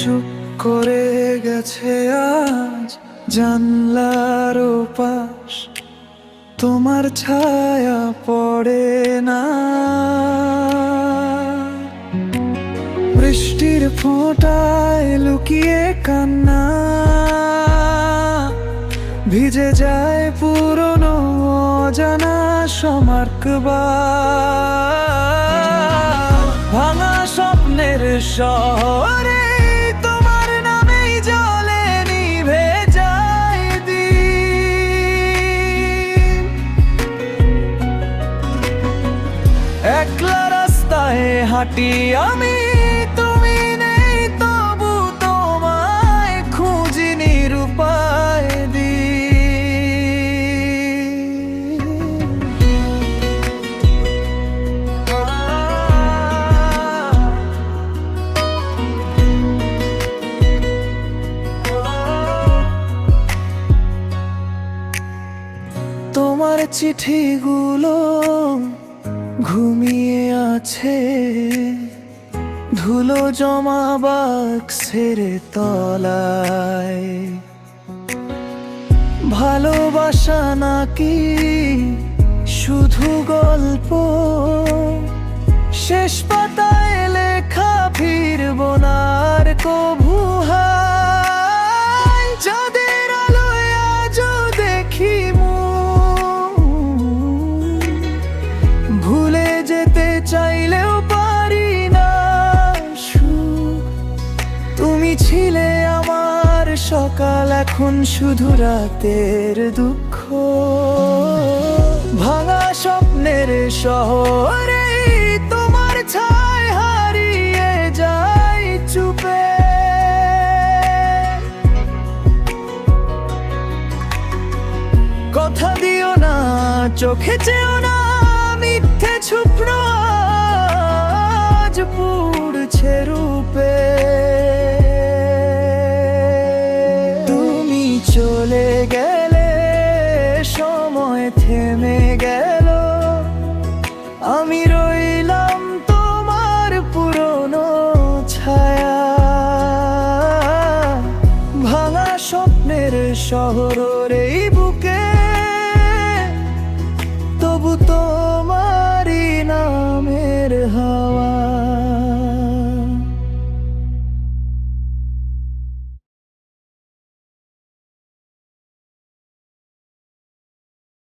চুপ করে গেছে আজ জানলার পাশ তোমার ছায়া পড়ে না। বৃষ্টির ফোঁটায় লুকিয়ে কান্না। ভিজে যায় পুরনো অজানা সমার্কবা ভাঙা স্বপ্নের শহর। হাঁটি আমি তুমি নেই তবু তোমায় খুঁজি নিরুপায় দি তোমার চিঠিগুলো ঘুমিয়ে আছে। ধুলো জমা বাক্সের তলায়। ভালোবাসা নাকি শুধু গল্প? শেষ পাতায় ছিলে আমার সকাল, এখন শুধু রাতের দুঃখ। ভাঙা স্বপ্নের শহরে তোমার ছায় হারিয়ে যায় চুপে। কথা দিও না, চোখে চেও না থেমে গেল। আমি রইলাম তোমার পুরনো ছায়া। ভাঙা স্বপ্নের শহরের এই বুকে